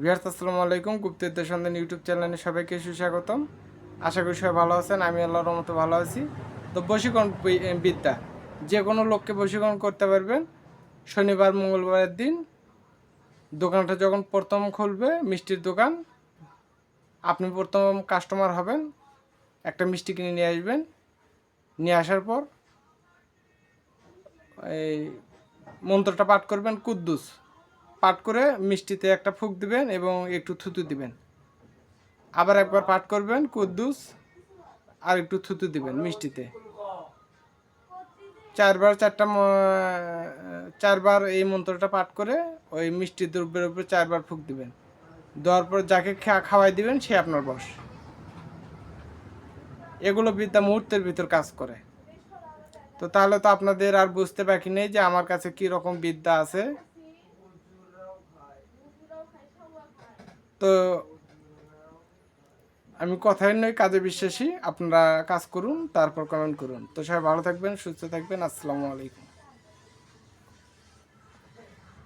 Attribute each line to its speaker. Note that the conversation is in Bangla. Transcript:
Speaker 1: বিহার আসসালামু আলাইকুম। গুপ্তবিদ্যা সন্ধান ইউটিউব চ্যানেলে সবাইকে সুস্বাগতম। আশা করি সবাই ভালো আছেন, আমি আল্লাহর মতো ভালো আছি। তো বশীকরণ বিদ্যা, যে কোনো লোককে বশীকরণ করতে পারবেন। শনিবার, মঙ্গলবারের দিন দোকানটা যখন প্রথম খুলবে, মিষ্টির দোকান, আপনি প্রথম কাস্টমার হবেন, একটা মিষ্টি কিনে নিয়ে আসবেন। নিয়ে আসার পর এই মন্ত্রটা পাঠ করবেন, কুদ্দুস। পাঠ করে মিষ্টিতে একটা ফুক দিবেন এবং একটু থুতু দিবেন। আবার একবার পাঠ করবেন, কুদ্দুস, আর একটু থুতু দিবেন মিষ্টিতে। চারবার চারটা চারবার এই মন্ত্রটা পাঠ করে ওই মিষ্টি দ্রব্যের উপরে চারবার ফুক দিবেন। দেওয়ার পর যাকে খাওয়াই দিবেন, সে আপনার বস। এগুলো বিদ্যা মুহূর্তের ভিতর কাজ করে। তো তাহলে তো আপনাদের আর বুঝতে বাকি নেই যে আমার কাছে কি রকম বিদ্যা আছে। তো আমি কথাই নই কাজে বিশ্বাসী। আপনারা কাজ করুন, তারপর কমেন্ট করুন। তো সবাই ভালো থাকবেন, সুস্থ থাকবেন। আসসালামু আলাইকুম।